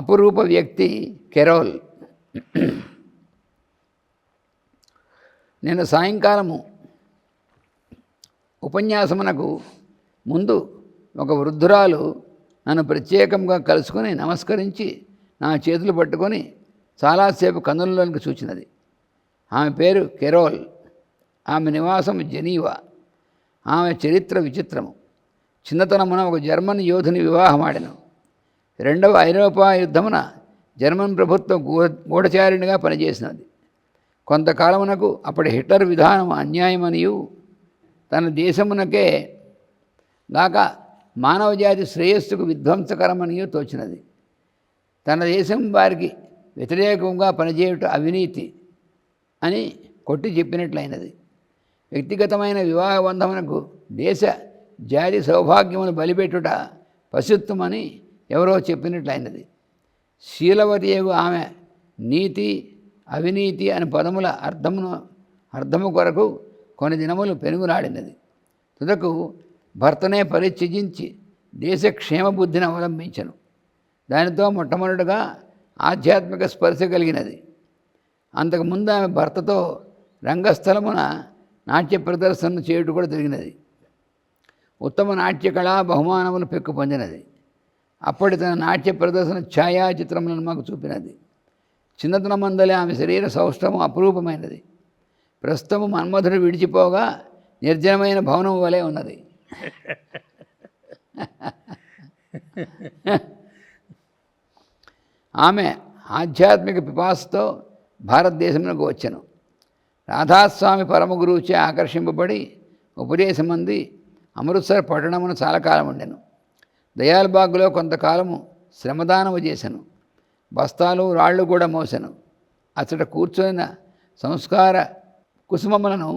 అపురూప వ్యక్తి కెరోల్. నేను సాయంకాలము ఉపన్యాసమునకు ముందు ఒక వృద్ధురాలు నన్ను ప్రత్యేకంగా కలుసుకొని నమస్కరించి నా చేతులు పట్టుకొని చాలాసేపు కన్నులలోనికి చూచినది. ఆమె పేరు కెరోల్. ఆమె నివాసం జెనీవా. ఆమె చరిత్ర విచిత్రము. చిన్నతనమున ఒక జర్మన్ యోధుని వివాహమాడను రెండవ ఐరోపా యుద్ధమున జర్మన్ ప్రభుత్వం గూ గూఢచారిణిగా పనిచేసినది. కొంతకాలమునకు అప్పటి హిట్లర్ విధానం అన్యాయమనియు. తన దేశమునకే గాక మానవజాతి శ్రేయస్సుకు విధ్వంసకరమనియు తోచినది. తన దేశం వారికి వ్యతిరేకంగా పనిచేయుట అవినీతి అని కొట్టి చెప్పినట్లయినది. వ్యక్తిగతమైన వివాహ బంధమునకు దేశ జాతి సౌభాగ్యమును బలిపెట్టుట పశుత్వమని ఎవరో చెప్పినట్లయినది శీలవతియగు ఆమె నీతి అవినీతి అని పదముల అర్థమును అర్థము కొరకు కొన్ని దినములు పెనుగులాడినది తుదకు భర్తనే పరిత్యజించి దేశ క్షేమబుద్ధిని అవలంబించను. దానితో మొట్టమొదటిగా ఆధ్యాత్మిక స్పర్శ కలిగినది. అంతకుముందు ఆమె భర్తతో రంగస్థలమున నాట్య ప్రదర్శన చేయుట కూడా జరిగినది. ఉత్తమ నాట్య కళా బహుమానములు పెక్కు పొందినది. అప్పటి తన నాట్య ప్రదర్శన ఛాయాచిత్రములను మాకు చూపినది. చిన్నతన మందలే ఆమె శరీర సౌష్ఠము అపురూపమైనది. ప్రస్తుతం మన్మధుడు విడిచిపోగా నిర్జనమైన భవనం వలె ఉన్నది. ఆమె ఆధ్యాత్మిక పిపాసతో భారతదేశంలోకి వచ్చాను. రాధాస్వామి పరమ గురువుచే ఆకర్షింపబడి ఉపదేశమంది అమృత్సర్ పట్టణమును చాలా కాలం ఉండెను. దయాల్బాగ్లో కొంతకాలము శ్రమదానము చేశాను. బస్తాలు రాళ్ళు కూడా మోసాను అచ్చట కూర్చొని సంస్కార కుసుమములను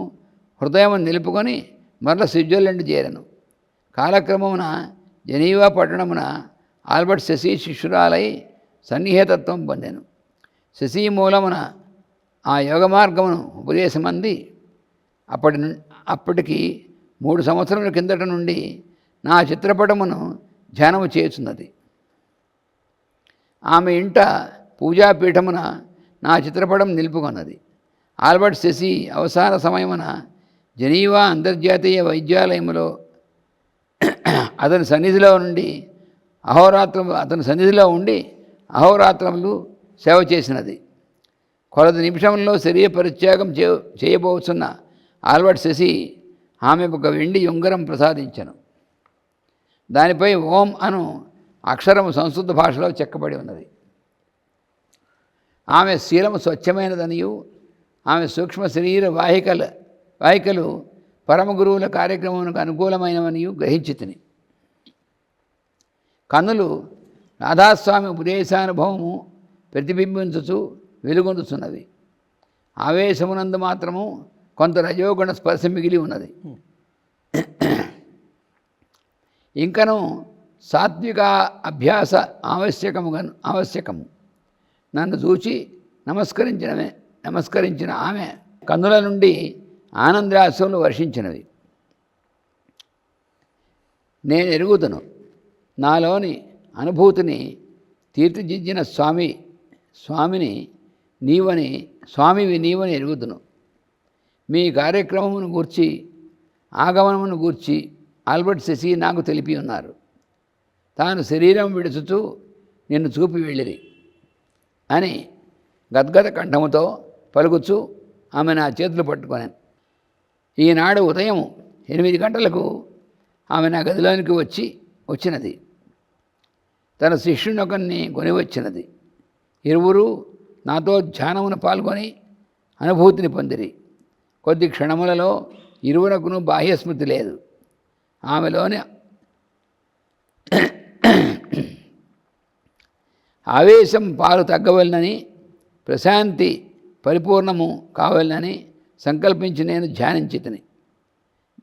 హృదయం నిలుపుకొని మరల స్విట్జర్లాండ్ చేరాను. కాలక్రమమున జనీవా పట్టణమున ఆల్బర్ట్ శశి శిష్యురాలై సన్నిహితత్వం పొందాను. శశి మూలమున ఆ యోగ మార్గమును ఉపదేశమంది. అప్పటి అప్పటికి మూడు సంవత్సరముల కిందట నుండి నా చిత్రపటమును ధ్యానము చేస్తున్నది ఆమె ఇంట పూజాపీఠమున నా చిత్రపటం నిలుపుకొన్నది. ఆల్బర్ట్ శశి అవసాన సమయమున జనీవా అంతర్జాతీయ వైద్యాలయములో అతని సన్నిధిలో నుండి అహోరాత్రం అతని సన్నిధిలో ఉండి అహోరాత్రములు సేవ చేసినది. కొలది నిమిషంలో శరీర పరిత్యాగం చేయబోతున్న ఆల్బర్ట్ శశి ఆమె ఒక వెండి ఉంగరం ప్రసాదించను. దానిపై ఓం అను అక్షరము సంస్కృత భాషలో చెక్కబడి ఉన్నది. ఆమె శీలము స్వచ్ఛమైనదనియు ఆమె సూక్ష్మ శరీర వాహికల వాహికలు పరమ గురువుల కార్యక్రమమునకు అనుకూలమైనవనియు గ్రహించి తిని కన్నులు రాధాస్వామి ఉపదేశానుభవము ప్రతిబింబించుచు వెలుగొందుతున్నవి ఆవేశమునందు మాత్రము కొంత రజోగుణ స్పర్శ మిగిలి ఉన్నది. ఇంకను సాత్విక అభ్యాస ఆవశ్యకము ఆవశ్యకము. నన్ను చూచి నమస్కరించినవే నమస్కరించిన ఆమె కన్నుల నుండి ఆనందాశ్వములు వర్షించినవి. నేను ఎరుగుతును నాలోని అనుభూతిని తీర్చిదిద్దిన స్వామి స్వామిని నీవని స్వామివి నీవని ఎరుగుతును మీ కార్యక్రమమును గూర్చి ఆగమనమును గూర్చి ఆల్బర్ట్ శశి నాకు తెలిపి ఉన్నారు. తాను శరీరం విడుచుతూ నిన్ను చూపి వెళ్ళిరి అని గద్గద కంఠముతో పలుకుచూ ఆమె నా చేతులు పట్టుకొనాను ఈనాడు ఉదయం ఎనిమిది గంటలకు ఆమె నా గదిలోనికి వచ్చి వచ్చినది. తన శిష్యునొకరిని కొనివచ్చినది. ఇరువురు నాతో ధ్యానమును పాల్గొని అనుభూతిని పొందిరి. కొద్ది క్షణములలో ఇరువునకును బాహ్యస్మృతి లేదు. ఆమెలోని ఆవేశం పాలు తగ్గవలనని ప్రశాంతి పరిపూర్ణము కావాలని సంకల్పించి నేను ధ్యానించితిని.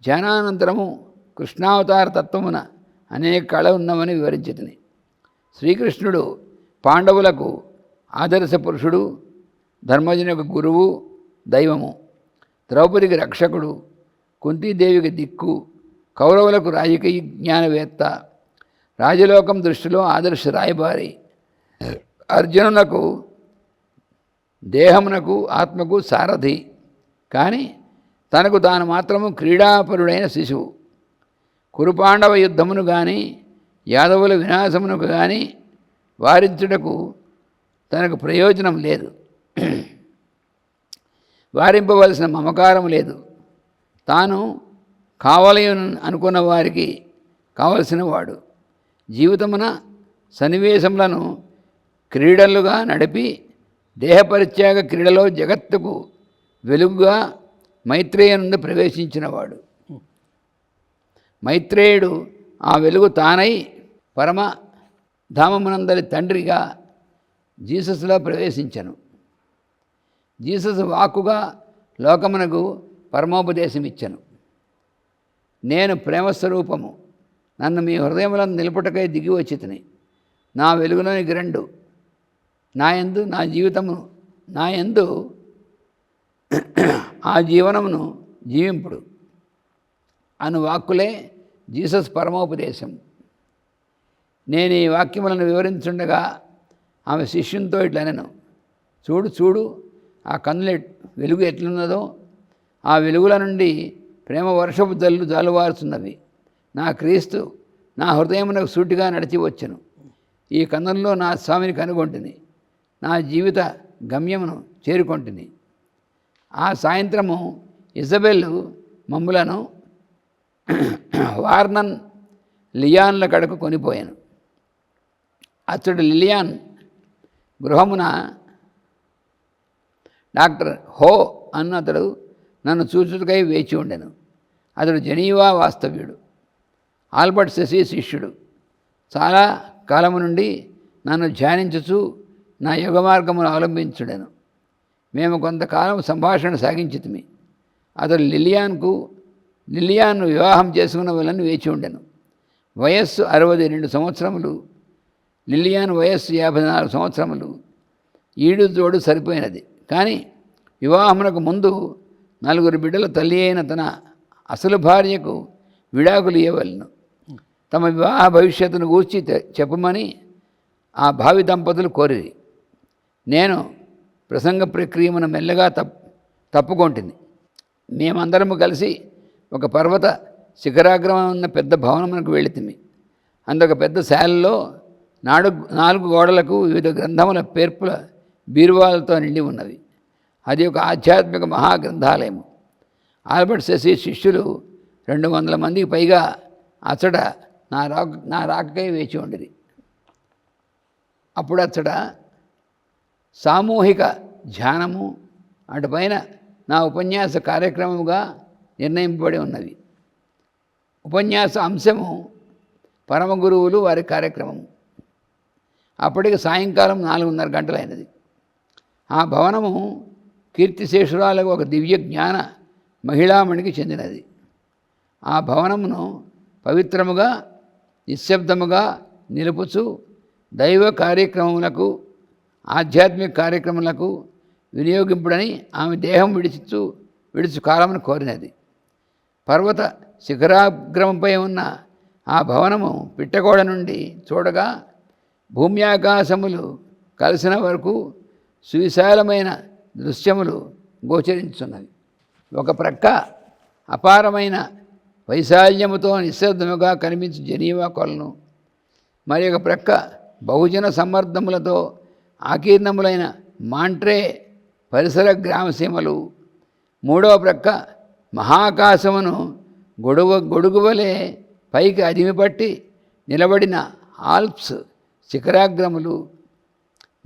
ధ్యానానంతరము కృష్ణావతార తత్వమున అనేక కళ ఉన్నవని వివరించితిని. శ్రీకృష్ణుడు పాండవులకు ఆదర్శ పురుషుడు ధర్మజునకు గురువు దైవము. ద్రౌపదికి రక్షకుడు కుంతీదేవికి దిక్కు కౌరవులకు రాజకీయ జ్ఞానవేత్త రాజలోకం దృష్టిలో ఆదర్శ రాయబారి. అర్జునునకు దేహమునకు ఆత్మకు సారథి. కానీ తనకు తాను మాత్రము క్రీడాపరుడైన శిశువు. కురుపాండవ యుద్ధమును కానీ యాదవుల వినాశమునకు కానీ వారించుటకు తనకు ప్రయోజనం లేదు. వారింపవలసిన మమకారం లేదు. తాను కావాలి అనుకున్న వారికి కావలసిన వాడు. జీవితమున సన్నివేశములను క్రీడలుగా నడిపి దేహపరిత్యాగ క్రీడలో జగత్తుకు వెలుగుగా మైత్రేయ నుండి ప్రవేశించినవాడు మైత్రేయుడు ఆ వెలుగు తానై పరమ ధామమునందరి తండ్రిగా జీసస్లో ప్రవేశించను. జీసస్ వాక్కుగా లోకమునకు పరమోపదేశం ఇచ్చను నేను ప్రేమస్వరూపము. నన్ను మీ హృదయములను నిలుపుటకై దిగి వచ్చితిని. నా వెలుగులోని గిరండు నా యందు నా జీవితము నా యందు ఆ జీవనమును జీవింపుడు. అను వాక్కులే జీసస్ పరమోపదేశం. నేను ఈ వాక్యములను వివరించుండగా ఆమె శిష్యునితో ఇట్లనెను చూడు చూడు ఆ కన్నుల వెలుగు ఎట్లున్నదో ఆ వెలుగుల నుండి ప్రేమ వర్షపు జల్లు జాలువారుతున్నవి నా క్రీస్తు నా హృదయమునకు సూటిగా నడిచి వచ్చను. ఈ కన్నుల్లో నా స్వామిని కనుగొంటిని. నా జీవిత గమ్యమును చేరుకొంటిని. ఆ సాయంత్రము ఇజబెల్లు మమ్ములను వార్నన్ లియాన్ల కడకు కొనిపోయాను. అతడు లిలియాన్ గృహమున డాక్టర్ హో అన్న అతడు నన్ను చూచుటకై వేచి ఉండెను. అతడు జనీవా వాస్తవ్యుడు. ఆల్బర్ట్ శశి శిష్యుడు. చాలా కాలము నుండి నన్ను ధ్యానించుచు నా యుగ మార్గమును అవలంబించుడెను. మేము కొంతకాలం సంభాషణ సాగించితిమి. అతడు లిలియాన్కు లిలియాన్ను వివాహం చేసుకున్న వాళ్ళని వేచి ఉండెను. వయస్సు అరవై రెండు సంవత్సరములు. లిలియాన్ వయస్సు యాభై నాలుగు సంవత్సరములు. ఈడు తోడు సరిపోయినది. కానీ వివాహమునకు ముందు నలుగురు బిడ్డల తల్లి అయిన తన అసలు భార్యకు విడాకులు ఇవ్వవలను. తమ వివాహ భవిష్యత్తును గూర్చి చెప్పమని ఆ భావి దంపతులు కోరిరి. నేను ప్రసంగ ప్రక్రియను మెల్లగా తప్ తప్పుకుంటుంది మేమందరము కలిసి ఒక పర్వత శిఖరాగ్రమం ఉన్న పెద్ద భవనమునకు వెళితిమి. అందొక పెద్ద శాలలో నాడు నాలుగు గోడలకు వివిధ గ్రంథముల పేర్పుల బీరువాలతో నిండి ఉన్నవి అది ఒక ఆధ్యాత్మిక మహాగ్రంథాలయము. ఆల్బర్ట్ శశి శిష్యులు రెండు వందల మందికి పైగా అచ్చట నా రాక నా రాకకై వేచి ఉండిరి. అప్పుడు అచ్చట సామూహిక ధ్యానము అటుపైన నా ఉపన్యాస కార్యక్రమముగా నిర్ణయింపబడి ఉన్నది. ఉపన్యాస అంశము పరమ గురువులు వారి కార్యక్రమము. అప్పటికి సాయంకాలం నాలుగున్నర గంటలైనది. ఆ భవనము కీర్తిశేషురాలకు ఒక దివ్య జ్ఞాన మహిళామణికి చెందినది. ఆ భవనమును పవిత్రముగా నిశ్శబ్దముగా నిలుపుచు దైవ కార్యక్రమములకు ఆధ్యాత్మిక కార్యక్రమాలకు వినియోగింపుడని ఆమె దేహం విడిచిచ్చు విడిచు కాలమును కోరినది. పర్వత శిఖరాగ్రమంపై ఉన్న ఆ భవనము పిట్టగోడ నుండి చూడగా భూమి ఆకాశములు కలిసిన వరకు సువిశాలమైన దృశ్యములు గోచరించున్నవి ఒక ప్రక్క అపారమైన వైశాల్యముతో నిశ్శబ్దముగా కనిపించు జనీవా కొలను. మరి ఒక ప్రక్క బహుజన సమర్థములతో ఆకీర్ణములైన మాంట్రే పరిసర గ్రామసీమలు. మూడవ ప్రక్క మహాకాశమును గొడువ గొడుగువలే పైకి అదిమిపట్టి నిలబడిన ఆల్ప్స్ శిఖరాగ్రములు.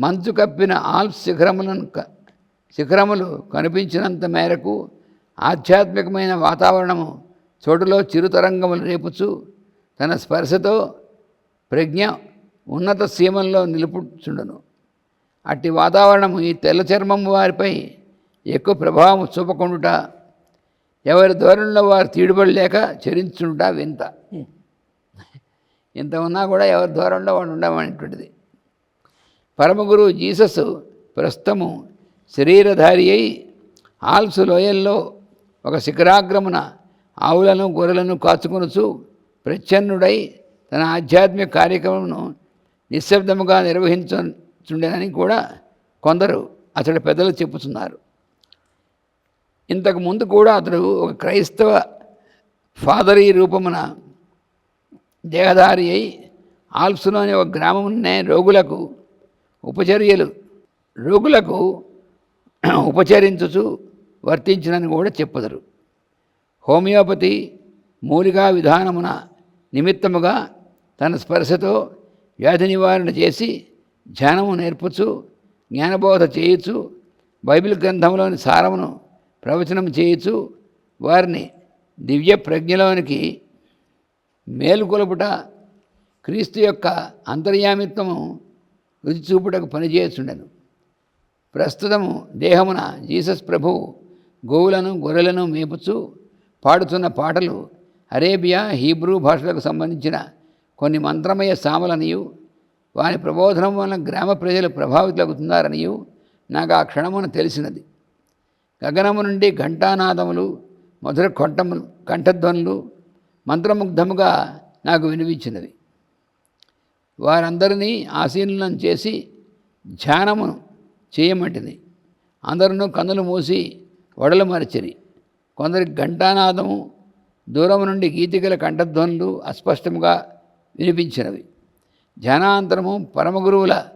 మంచు కప్పిన ఆల్ప్స్ శిఖరములను శిఖరములు కనిపించినంత మేరకు ఆధ్యాత్మికమైన వాతావరణము చోటులో చిరుతరంగములు రేపుచు తన స్పర్శతో ప్రజ్ఞ ఉన్నత సీమల్లో నిలుపుచుండను. అట్టి వాతావరణము ఈ తెల్ల చర్మం వారిపై ఎక్కువ ప్రభావం చూపకుండుట ఎవరి ధోరణిలో వారు తీడుబడలేక చరించుంట వింత. ఇంత ఉన్నా కూడా ఎవరి ధోరణిలో వాడు ఉండమనేటువంటిది. పరమగురు జీసస్ ప్రస్తుతము శరీరధారి అయి ఆల్సు లోయల్లో ఒక శిఖరాగ్రమున ఆవులను గొర్రెలను కాచుకొనుచు ప్రచ్ఛన్నుడై తన ఆధ్యాత్మిక కార్యక్రమంను నిశ్శబ్దముగా నిర్వహించుండేనని కూడా కొందరు అతడి పెద్దలు చెప్పుతున్నారు ఇంతకు ముందు కూడా అతడు ఒక క్రైస్తవ ఫాదరీ రూపమున దేహదారి అయి ఆల్ప్స్లోని ఒక గ్రామమునే రోగులకు ఉపచర్యలు రోగులకు ఉపచరించుచు వర్తించినని కూడా చెప్పదరు. హోమియోపతి మూలికా విధానమున నిమిత్తముగా తన స్పర్శతో వ్యాధి నివారణ చేసి ధ్యానము నేర్పుచు జ్ఞానబోధ చేయొచ్చు బైబిల్ గ్రంథంలోని సారమును ప్రవచనం చేయొచ్చు వారిని దివ్య ప్రజ్ఞలోనికి మేలుకొలుపుట క్రీస్తు యొక్క అంతర్యామిత్వము రుచి చూపుటకు పనిచేస్తుండెను ప్రస్తుతము దేహమున జీసస్ ప్రభువు గోవులను గొర్రెలను మేపుచు పాడుతున్న పాటలు అరేబియా హీబ్రూ భాషలకు సంబంధించిన కొన్ని మంత్రమయ సామలనియు వారి ప్రబోధనం వలన గ్రామ ప్రజలు ప్రభావితులవుతున్నారనియు నాకు ఆ క్షణమున తెలిసినది. గగనము నుండి ఘంటానాదములు మధుర కొట్టములు కంఠధ్వనులు మంత్రముగ్ధముగా నాకు వినిపించినవి. వారందరినీ ఆసీనులను చేసి ధ్యానమును చేయమంటిది అందరూ కన్నులు మూసి వడలు మరచిరి. కొందరికి ఘంటానాదము దూరం నుండి గీతికల కంఠధ్వనులు అస్పష్టంగా వినిపించినవి. ధ్యానాంతరము పరమగురువుల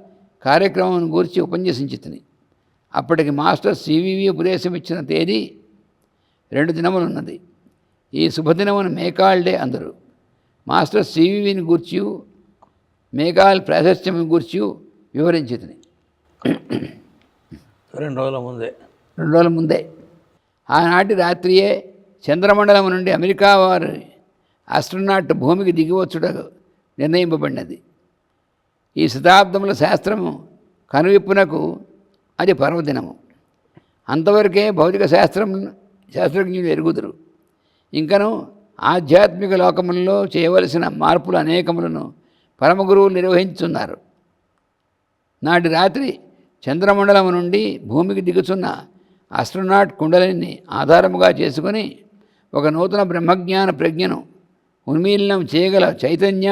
కార్యక్రమం గూర్చి ఉపన్యసించితిని. అప్పటికి మాస్టర్ సివివి ఉపదేశం ఇచ్చిన తేదీ రెండు దినములున్నది. ఈ శుభదినమును మేకాల్ డే అందరు. మాస్టర్ సివివిని గూర్చి మేఘాల్ ప్రాశస్త్యం గూర్చి వివరించింది రెండు రోజుల ముందే. రెండు రోజుల ముందే. ఆనాటి రాత్రియే చంద్రమండలం నుండి అమెరికా వారు అస్ట్రనాట్ భూమికి దిగివచ్చుట నిర్ణయింపబడినది. ఈ శతాబ్దముల శాస్త్రము కనువిప్పునకు అది పర్వదినము. అంతవరకే భౌతిక శాస్త్రం శాస్త్రజ్ఞులు ఎరుగుదురు. ఇంకను ఆధ్యాత్మిక లోకములలో చేయవలసిన మార్పులు అనేకములను పరమగురువులు నిర్వహించున్నారు నాటి రాత్రి చంద్రమండలం నుండి భూమికి దిగుచున్న అస్ట్రోనాట్ కుండలిని ఆధారముగా చేసుకొని ఒక నూతన బ్రహ్మజ్ఞాన ప్రజ్ఞను ఉన్మీలనం చేయగల చైతన్య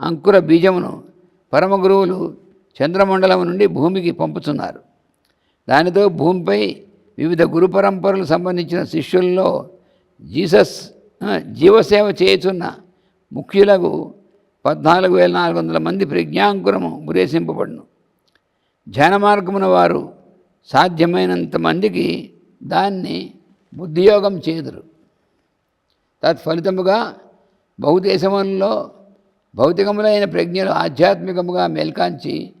అంకుర బీజమును పరమగురువులు చంద్రమండలం నుండి భూమికి పంపుతున్నారు. దానితో భూమిపై వివిధ గురు పరంపరలు సంబంధించిన శిష్యుల్లో జీసస్ జీవసేవ చేయుచున్న ముఖ్యులకు పద్నాలుగు వేల నాలుగు వందల మంది ప్రజ్ఞాంకురము ఉపదేశింపబడును ధ్యాన మార్గమున వారు సాధ్యమైనంత మందికి దాన్ని బుద్ధియోగం చేదురు. తత్ఫలితముగా బహుదేశములలో భౌతికములైన ప్రజ్ఞలు ఆధ్యాత్మికముగా మేల్కాంచి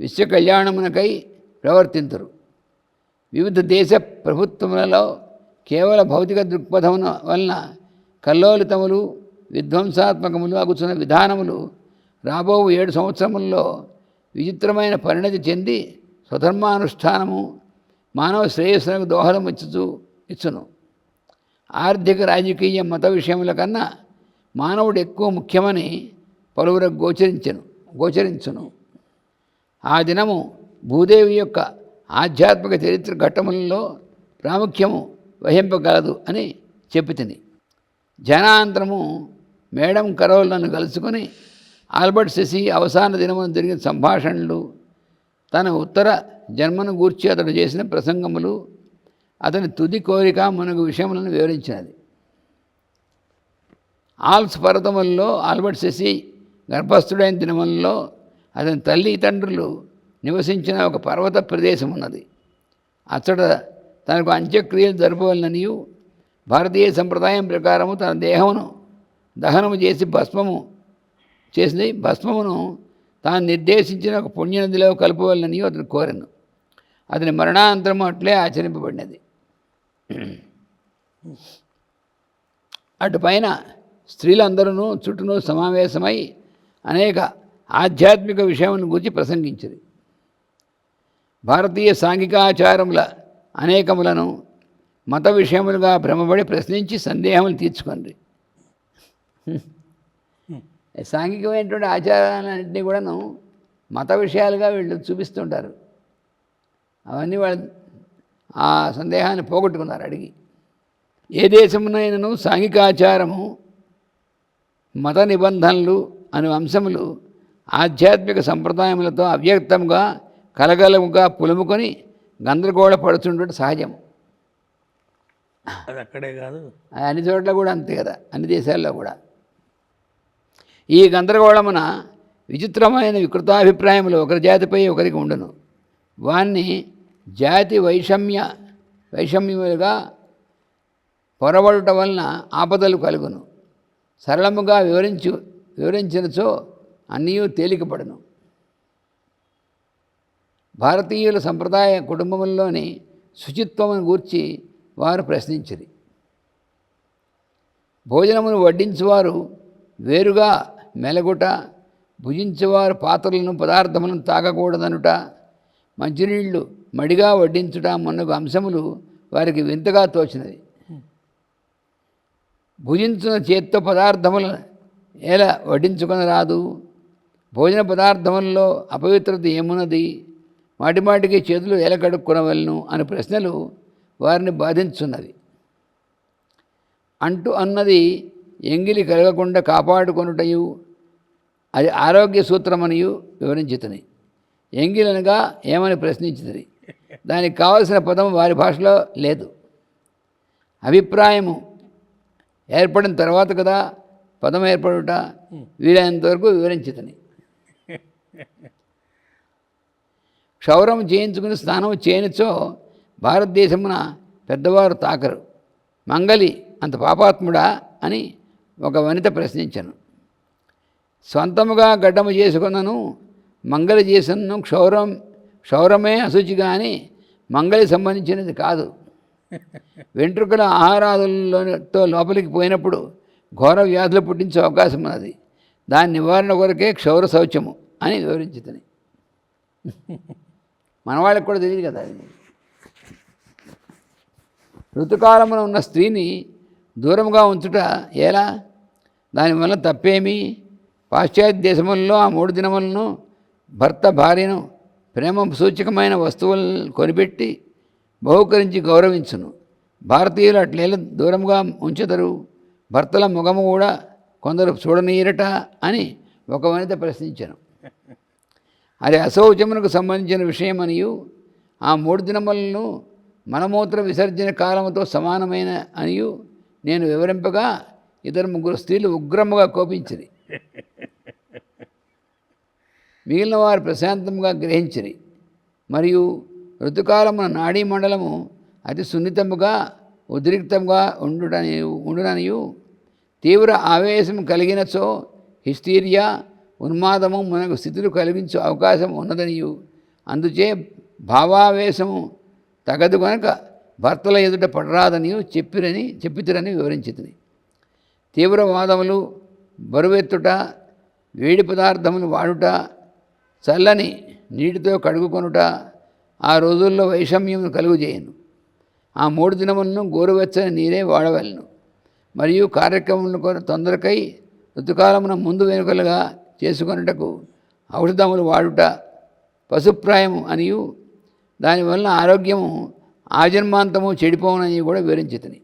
విశ్వ కళ్యాణమునకై ప్రవర్తింతురు. వివిధ దేశ ప్రభుత్వములలో కేవల భౌతిక దృక్పథమున వలన కల్లోలితములు విధ్వంసాత్మకములు అగుచున్న విధానములు రాబో ఏడు సంవత్సరముల్లో విచిత్రమైన పరిణతి చెంది స్వధర్మానుష్ఠానము మానవ శ్రేయస్సులకు దోహదం ఇచ్చుచు ఇచ్చును. ఆర్థిక రాజకీయ మత విషయముల కన్నా మానవుడు ఎక్కువ ముఖ్యమని పలువురు గోచరించను గోచరించును. ఆ దినము భూదేవి యొక్క ఆధ్యాత్మిక చరిత్ర ఘట్టములలో ప్రాముఖ్యము వహింపగలదు అని చెప్పి తిని జనాంతరము మేడం కరోల్ నన్ను కలుసుకొని ఆల్బర్ట్ శశి అవసాన దినమున జరిగిన సంభాషణలు తన ఉత్తర జన్మను గూర్చి అతడు చేసిన ప్రసంగములు అతని తుది కోరిక మనకు విషయములను వివరించినది. ఆల్స్ పర్వతములలో ఆల్బర్ట్ శశి గర్భస్థుడైన దినములలో అతని తల్లి తండ్రులు నివసించిన ఒక పర్వత ప్రదేశం ఉన్నది అచ్చట తనకు అంత్యక్రియలు జరపవలననియు భారతీయ సంప్రదాయం ప్రకారము తన దేహమును దహనము చేసి భస్మము చేసి భస్మమును తాను నిర్దేశించిన ఒక పుణ్యనదిలో కలపవలనని అతను కోరను. అతని మరణానంతరము అట్లే ఆచరింపబడినది. అటుపైన స్త్రీలందరూ చుట్టూను సమావేశమై అనేక ఆధ్యాత్మిక విషయమును గురించి ప్రసంగించింది భారతీయ సాంఘికాచారముల అనేకములను మత విషయములుగా భ్రమపడి ప్రశ్నించి సందేహములు తీర్చుకోండి సాంఘికమైనటువంటి ఆచారాలన్నింటినీ కూడాను మత విషయాలుగా వీళ్ళు చూపిస్తుంటారు. అవన్నీ వాళ్ళు ఆ సందేహాన్ని పోగొట్టుకున్నారు అడిగి. ఏ దేశమునైనను సాంఘికాచారము మత నిబంధనలు అను అంశములు ఆధ్యాత్మిక సంప్రదాయములతో అవ్యక్తంగా కలగలముగా పులుముకొని గందరగోళ పడుతుండటం సహజం అది అక్కడే కాదు. అన్ని చోట్ల కూడా అంతే కదా అన్ని దేశాల్లో కూడా. ఈ గందరగోళమున విచిత్రమైన వికృతాభిప్రాయములు ఒకరి జాతిపై ఒకరికి ఉండను. వాణ్ణి జాతి వైషమ్య వైషమ్యములుగా పొరబడటం వలన ఆపదలు కలుగును. సరళముగా వివరించు వివరించినచో అన్నీ తేలికపడను. భారతీయుల సంప్రదాయ కుటుంబంలోని శుచిత్వమును గూర్చి వారు ప్రశ్నించిరి. భోజనమును వడ్డించువారు వేరుగా మెలగుట భుజించేవారు పాత్రలను పదార్థములను తాగకూడదనుట మంచినీళ్ళు మడిగా వడ్డించుట మొన్నగు అంశములు వారికి వింతగా తోచినది. భుజించిన చేత్తో పదార్థములు ఎలా వడ్డించుకొని రాదు. భోజన పదార్థములలో అపవిత్రత ఏమున్నది? మాటిమాటికి చేతులు ఎలా కడుక్కునవలను అనే ప్రశ్నలు వారిని బాధించున్నవి అంటూ అన్నది ఎంగిలి కలగకుండా కాపాడుకొనుటయు అది ఆరోగ్య సూత్రమనియు వివరించుతుంది ఎంగిలనగా ఏమని ప్రశ్నించుతుంది దానికి కావలసిన పదం వారి భాషలో లేదు. అభిప్రాయము ఏర్పడిన తర్వాత కదా పదం ఏర్పడుట వీలైనంత వరకు వివరించుతుంది క్షౌరం చేయించుకుని స్నానం చేయనిచో భారతదేశమున పెద్దవారు తాకరు. మంగలి అంత పాపాత్ముడా అని ఒక వనిత ప్రశ్నించాను. సొంతముగా గడ్డము చేసుకున్నను మంగళ చేసినను క్షౌరం క్షౌరమే అశుచి కానీ మంగళి సంబంధించినది కాదు. వెంట్రుకల ఆహారాదులతో లోపలికి పోయినప్పుడు ఘోర వ్యాధులు పుట్టించే అవకాశం ఉన్నది. దాని నివారణ కొరకే క్షౌర శౌచము అని వివరించుతుంది మన వాళ్ళకి కూడా తెలియదు కదా అది. ఋతుకాలమున ఉన్న స్త్రీని దూరంగా ఉంచుట ఎలా? దానివల్ల తప్పేమి? పాశ్చాత్య దేశములలో ఆ మూడు దినములను భర్త భార్యను ప్రేమ సూచకమైన వస్తువులను కొనిపెట్టి బహుకరించి గౌరవించును. భారతీయులు అట్లేళ్ళ దూరంగా ఉంచుతారు భర్తల ముఖము కూడా కొందరు చూడనీయరట అని ఒక వనిత ప్రశ్నించాను. అది అశౌచమునకు సంబంధించిన విషయమనియు ఆ మూడు దినములను మలమూత్ర విసర్జన కాలముతో సమానమైన అనియు నేను వివరింపగా ఇద్దరు ముగ్గురు స్త్రీలు ఉగ్రముగా కోపించింది మిగిలిన వారు ప్రశాంతంగా గ్రహించిరి. మరియు ఋతుకాలమున నాడీ మండలము అతి సున్నితముగా ఉద్రిక్తంగా ఉండుటని ఉండుననియు. తీవ్ర ఆవేశం కలిగినచో హిస్టీరియా ఉన్మాదము మనకు స్థితులు కలిగించే అవకాశం ఉన్నదనియు. అందుచే భావావేశము తగదు కనుక భర్తల ఎదుట పడరాదనియు చెప్పిరని చెప్పితురని వివరించింది తీవ్రవాదములు బరువెత్తుట వేడి పదార్థములు వాడుట చల్లని నీటితో కడుగుకొనుట ఆ రోజుల్లో వైషమ్యమును కలుగుజేయను. ఆ మూడు దినములను గోరువెచ్చని నీరే వాడవలను. మరియు కార్యక్రమములను కొర తొందరకై ఋతుకాలమున ముందు వెనుకలుగా చేసుకొనుటకు ఔషధములు వాడుట పశుప్రాయము అనియు. దానివల్ల ఆరోగ్యము ఆజన్మాంతము చెడిపోవునని కూడా వివరించుతుంది.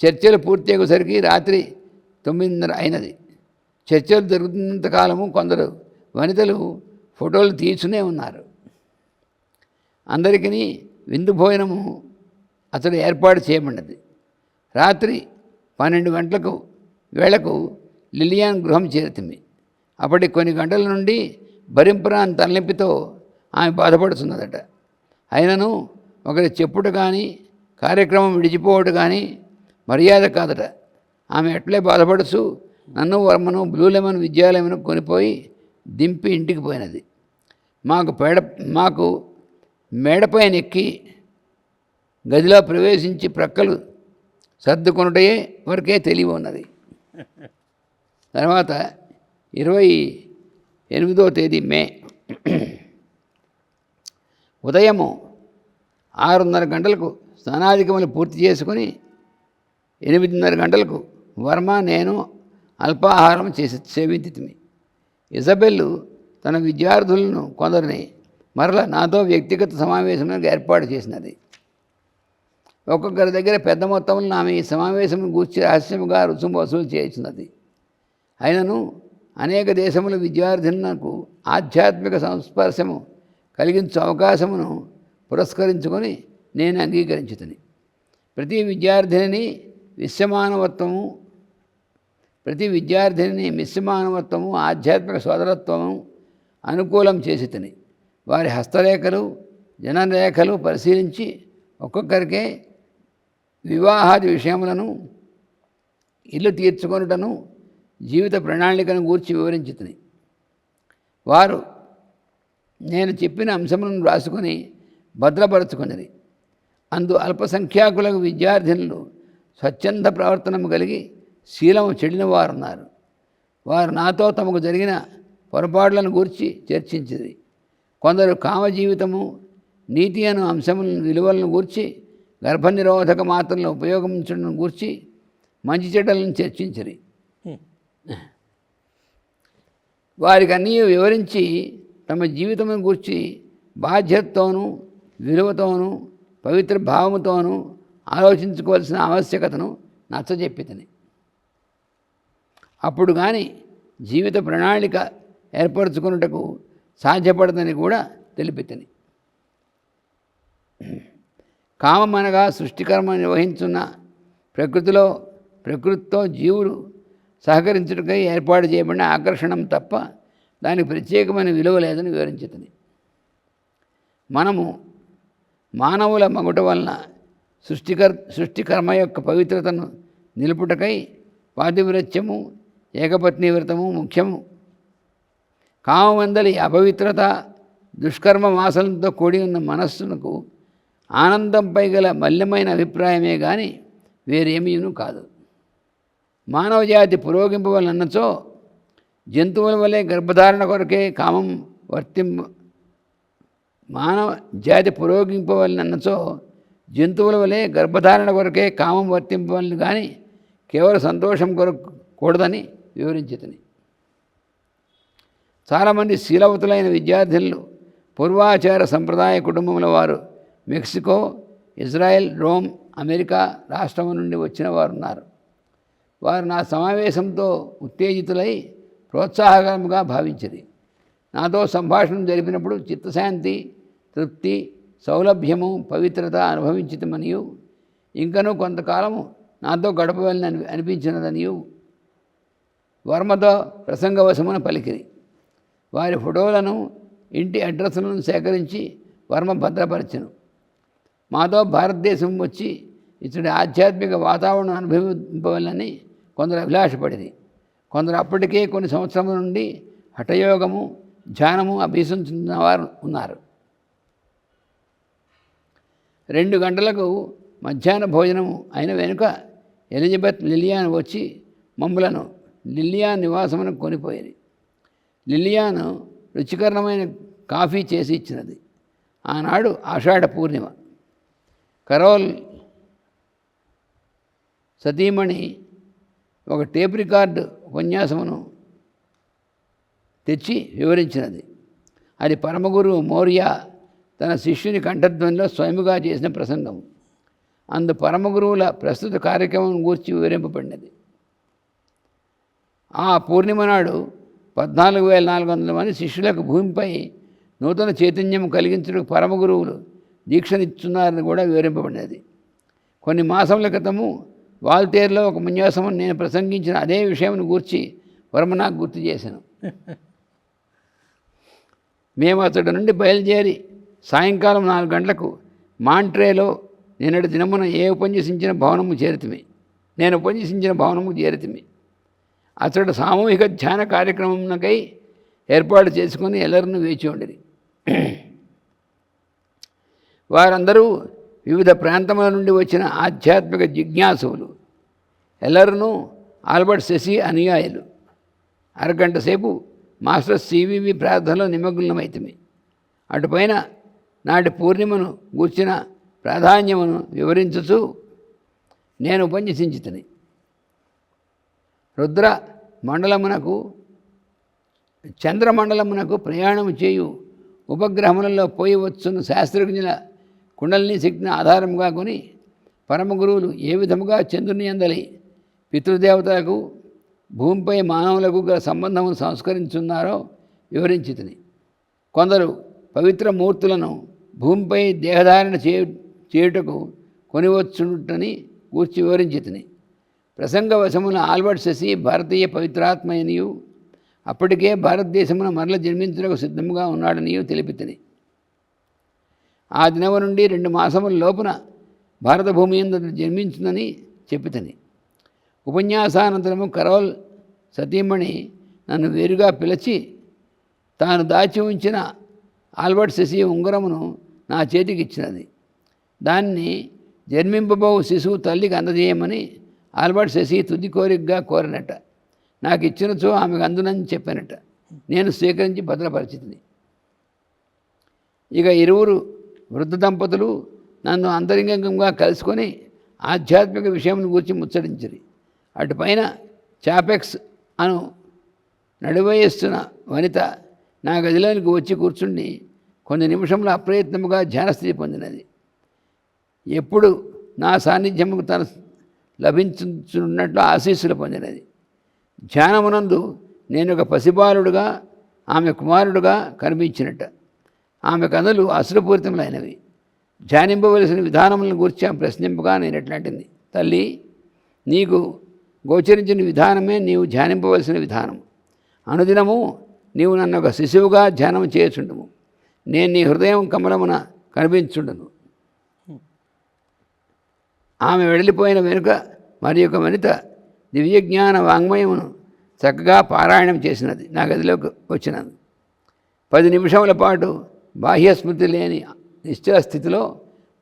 చర్చలు పూర్తి అయ్యేసరికి రాత్రి తొమ్మిదిన్నర అయినది. చర్చలు జరుగుతున్నంత కాలము కొందరు వనితలు ఫోటోలు తీస్తూనే ఉన్నారు. అందరికీ విందు భోజనము అతడు ఏర్పాటు చేయబడినది. రాత్రి పన్నెండు గంటలకు వేళకు లిలియాన్ గృహం చేరుతుంది. అప్పటి కొన్ని గంటల నుండి భరింపరాని తలనొప్పితో ఆమె బాధపడుతున్నదట. అయినను ఒకరి చెప్పుట కానీ కార్యక్రమం విడిచిపోవట కానీ మర్యాద కాదట. ఆమె అట్లే బాధపడుచు నన్ను వర్మను బ్లూ లెమన్ విద్యాలయమును కొనిపోయి దింపి ఇంటికి పోయినది. మాకు పేడ మాకు మేడపైన ఎక్కి గదిలో ప్రవేశించి ప్రక్కలు సర్దుకొనుటయే వరకే తెలివి ఉన్నది. తర్వాత ఇరవై ఎనిమిదో తేదీ మే ఉదయము ఆరున్నర గంటలకు స్నానాధికములు పూర్తి చేసుకొని ఎనిమిదిన్నర గంటలకు వర్మ నేను అల్పాహారం చేసి సేవించితిమి. ఇజబెల్లు తన విద్యార్థులను కొందరిని మరల నాతో వ్యక్తిగత సమావేశంలో ఏర్పాటు చేసినది. ఒక్కొక్కరి దగ్గర పెద్ద మొత్తంలో ఆమె ఈ సమావేశం గూర్చి రహస్యముగా రుసుము వసూలు చేసినది అయినను అనేక దేశముల విద్యార్థులకు ఆధ్యాత్మిక సంస్పర్శము కలిగించు అవకాశమును పురస్కరించుకొని నేను అంగీకరించుతుంది ప్రతి విద్యార్థిని విశ్వమానవత్వము ప్రతి విద్యార్థిని మిశ్రమానవత్వము ఆధ్యాత్మిక సోదరత్వము అనుకూలం చేసి తిని వారి హస్తరేఖలు జనరేఖలు పరిశీలించి ఒక్కొక్కరికే వివాహాది విషయములను ఇల్లు తీర్చుకొనుటను జీవిత ప్రణాళికను గూర్చి వివరించుతుంది వారు నేను చెప్పిన అంశములను రాసుకొని భద్రపరచుకున్నది అందు అల్పసంఖ్యాకులకు విద్యార్థినులు స్వచ్ఛంద ప్రవర్తనము కలిగి శీలము చెడిన వారు ఉన్నారు వారు నాతో తమకు జరిగిన పొరపాట్లను గూర్చి చర్చించింది కొందరు కామ జీవితము నీతి అను అంశములను విలువలను గూర్చి గర్భనిరోధక మాత్రలను ఉపయోగించడం గూర్చి మంచి చెడ్డలను చర్చించరి. వారికి అన్నీ వివరించి తమ జీవితం గూర్చి బాధ్యతతోనూ విలువతోనూ పవిత్ర భావముతోనూ ఆలోచించుకోవాల్సిన ఆవశ్యకతను నచ్చజెప్పితని. అప్పుడు కానీ జీవిత ప్రణాళిక ఏర్పరచుకున్నటకు సాధ్యపడదని కూడా తెలిపితని. కామం అనగా సృష్టికర్మ నిర్వహించున్న ప్రకృతిలో ప్రకృతితో జీవులు సహకరించుటకై ఏర్పాటు చేయబడిన ఆకర్షణం తప్ప దానికి ప్రత్యేకమైన విలువ లేదని వివరించుతుంది మనము మానవుల మగుట వలన సృష్టికర్ సృష్టికర్మ యొక్క పవిత్రతను నిలుపుటకై పాతివ్రత్యము ఏకపత్ని వ్రతము ముఖ్యము. కామవందలి అపవిత్రత దుష్కర్మ వాసనలతో కూడి ఉన్న మనస్సునకు ఆనందంపై గల మల్యమైన అభిప్రాయమే కానీ వేరేమీను కాదు. మానవ జాతి పురోగింపవలనచో జంతువుల వలె గర్భధారణ కొరకే కామం వర్తింప మానవ జాతి పురోగింపవలనచో జంతువుల వలె గర్భధారణ కొరకే కామం వర్తింపవలను కానీ కేవలం సంతోషం కొరకు కూడదని వివరించుతుంది చాలామంది శీలవతులైన విద్యార్థులు పూర్వాచార సంప్రదాయ కుటుంబముల వారు మెక్సికో ఇజ్రాయెల్ రోమ్ అమెరికా రాష్ట్రం నుండి వచ్చిన వారు ఉన్నారు వారు నా సమావేశంతో ఉత్తేజితులై ప్రోత్సాహకరంగా భావించింది నాతో సంభాషణ జరిపినప్పుడు చిత్తశాంతి తృప్తి సౌలభ్యము పవిత్రత అనుభవించితమనియు. ఇంకనూ కొంతకాలము నాతో గడపవలని అని అనిపించినదనియు. వర్మతో ప్రసంగవశమున పలికిరి. వారి ఫోటోలను ఇంటి అడ్రస్లను సేకరించి వర్మ భద్రపరచను. మాతో భారతదేశం వచ్చి ఇతడి ఆధ్యాత్మిక వాతావరణం అనుభవింపవాలని కొందరు అభిలాషపడింది కొందరు అప్పటికే కొన్ని సంవత్సరముల నుండి హఠయోగము ధ్యానము అభ్యసించుతున్న వారు ఉన్నారు. రెండు గంటలకు మధ్యాహ్న భోజనము అయిన వెనుక ఎలిజబెత్ లిలియాన్ వచ్చి మమ్ములను లిలియా నివాసమును కొనిపోయింది. లిలియాను రుచికరమైన కాఫీ చేసి ఇచ్చినది. ఆనాడు ఆషాఢ పూర్ణిమ. కరోల్ సతీమణి ఒక టేప్ రికార్డు ఉపన్యాసమును తెచ్చి వివరించినది. అది పరమగురు మౌర్య తన శిష్యుని కంఠధ్వనిలో స్వయముగా చేసిన ప్రసంగం అందు పరమగురువుల ప్రస్తుత కార్యక్రమం గూర్చి వివరింపబడినది. ఆ పూర్ణిమ నాడు పద్నాలుగు వేల నాలుగు వందల మంది శిష్యులకు భూమిపై నూతన చైతన్యం కలిగించడానికి పరమగురువులు దీక్షనిస్తున్నారని కూడా వివరింపబడినది. కొన్ని మాసముల క్రితము వాల్తేరులో ఒక మున్యాసము నేను ప్రసంగించిన అదే విషయం గూర్చి వర్మ నాకు గుర్తు చేశాను. మేము అతడి నుండి బయలుదేరి సాయంకాలం నాలుగు గంటలకు మాంట్రేలో నిన్నటి దినమున ఏ ఉపన్యసించిన భవనము చేరితిమి. నేను ఉపన్యసించిన భవనము చేరితిమి. అతడు సామూహిక ధ్యాన కార్యక్రమంకై ఏర్పాటు చేసుకుని ఎల్లరిని వేచి ఉండేది వారందరూ వివిధ ప్రాంతముల నుండి వచ్చిన ఆధ్యాత్మిక జిజ్ఞాసువులు ఎల్లరూ ఆల్బర్ట్ శశి అనుయాయులు అరగంట సేపు మాస్టర్ సివివి ప్రార్థనలో నిమగ్నమైతమే అటుపైన నాటి పూర్ణిమను గూర్చిన ప్రాధాన్యమును వివరించుచు నేను ఉపన్యసించితని. రుద్ర మండలమునకు చంద్రమండలమునకు ప్రయాణం చేయు ఉపగ్రహములలో పోయి వచ్చున్న శాస్త్రజ్ఞుల కుండలిని శక్తిని ఆధారంగా కొని పరమగురువులు ఏ విధముగా చంద్రుని అందలి పితృదేవతలకు భూమిపై మానవులకు గల సంబంధమును సంస్కరించున్నారో వివరించితిని. కొందరు పవిత్ర మూర్తులను భూమిపై దేహధారణ చేయు చేయుటకు కొనివచ్చుటని గూర్చి వివరించితిని. ప్రసంగవశమున ఆల్బర్ట్ శశి భారతీయ పవిత్రాత్మయనియు అప్పటికే భారతదేశమున మరల జన్మించుటకు సిద్ధముగా ఉన్నాడనియు తెలిపితిని. ఆ దినవ నుండి రెండు మాసముల లోపున భారత భూమి ఎందు జన్మించునని చెప్పితని. ఉపన్యాసానంతరము కరోల్ సతీమణి నన్ను వేరుగా పిలిచి తాను దాచి ఉంచిన ఆల్బర్ట్ శశి ఉంగరమును నా చేతికి ఇచ్చినది దాన్ని జన్మింపబో శిశువు తల్లికి అందజేయమని ఆల్బర్ట్ శశి తుది కోరికగా కోరినట. నాకు ఇచ్చినచో ఆమెకు అందునని చెప్పానట. నేను స్వీకరించి భద్రపరిచింది. ఇక ఇరువురు వృద్ధ దంపతులు నన్ను అంతరంగంగా కలుసుకొని ఆధ్యాత్మిక విషయం గురించి ముచ్చరించిరి అటుపైన చాపెక్స్ అను నడువయేస్తున్న వనిత నా గదిలోనికి వచ్చి కూర్చుండి కొన్ని నిమిషంలో అప్రయత్నముగా ధ్యానస్థితి పొందినది. ఎప్పుడు నా సాన్నిధ్యముకు తన లభించున్నట్లు ఆశీస్సులు పొందినది. ధ్యానమునందు నేను ఒక పసిబాలుడుగా ఆమె కుమారుడుగా కనిపించినట్ట. ఆమె కథలు అసురపూరితములైనవి ధ్యానింపవలసిన విధానములను గురించి ఆమె ప్రశ్నింపగా నేను ఎట్లాంటింది? తల్లి నీకు గోచరించిన విధానమే నీవు ధ్యానింపవలసిన విధానం. అనుదినము నీవు నన్ను ఒక శిశువుగా ధ్యానం చేయుచుండము. నేను నీ హృదయం కమలమున కనిపించుండను. ఆమె వెళ్ళిపోయిన వెనుక మరి ఒక వనిత దివ్యజ్ఞాన వాంగ్మయమును చక్కగా పారాయణం చేసినది. నా గదిలోకి వచ్చినది. పది నిమిషముల పాటు బాహ్య స్మృతి లేని నిశ్చల స్థితిలో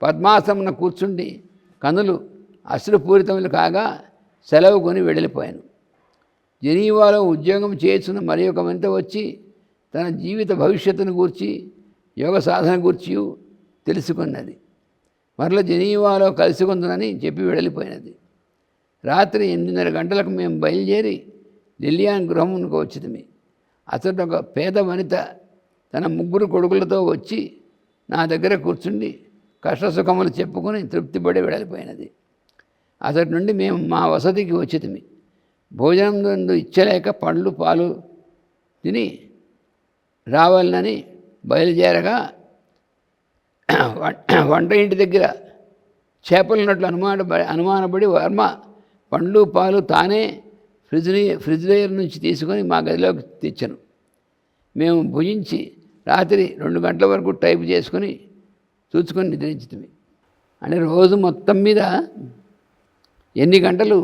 పద్మాసమున కూర్చుండి కనులు అశ్రుపూరితములు కాగా సెలవు కొని వెళ్ళిపోయాను జనీవాలో ఉద్యోగం చేస్తున్న మరి ఒక వనిత వచ్చి తన జీవిత భవిష్యత్తును గూర్చి యోగ సాధన గూర్చి తెలుసుకున్నది. మరల జనీవాలో ఉందని చెప్పి వెళ్ళిపోయినది రాత్రి ఎనిమిదిన్నర గంటలకు మేము బయలుదేరి లిలియాన్ గృహమునకు వచ్చింది అతడు ఒక పేద వనిత తన ముగ్గురు కొడుకులతో వచ్చి నా దగ్గర కూర్చుండి కష్టసుఖములు చెప్పుకొని తృప్తిపడి వెళ్ళిపోయినది అతడి నుండి మేము మా వసతికి వచ్చితిమి భోజనం నుండి ఇచ్చలేక పండ్లు పాలు తిని రావాలని బయలుదేరగా వంట ఇంటి దగ్గర చేపలున్నట్లు అనుమాన అనుమానపడి వర్మ పండ్లు పాలు తానే ఫ్రిడ్జ్ ఫ్రిడ్జ్లేయర్ నుంచి తీసుకొని మా గదిలోకి తెచ్చాను. మేము భుజించి రాత్రి రెండు గంటల వరకు టైప్ చేసుకొని చూసుకొని నిద్రించుతుంది అంటే రోజు మొత్తం మీద ఎన్ని గంటలు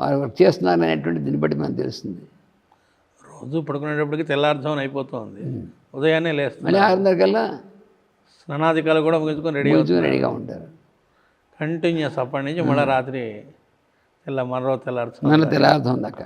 వారు వర్క్ చేస్తున్నారు అనేటువంటి దీన్ని బట్టి మనకు తెలుస్తుంది. రోజు పడుకునేటప్పటికి తెల్లారుజామున అయిపోతుంది. ఉదయాన్నే లేస్తుంది మళ్ళీ స్నానాధికారులు కూడా ముగించుకొని రెడీ కూర్చొని రెడీగా ఉంటారు. కంటిన్యూస్ అప్పటి నుంచి మళ్ళీ రాత్రి తెల్ల మరో తెల్లారుతుంది మన తెల్లారుతుంది అక్క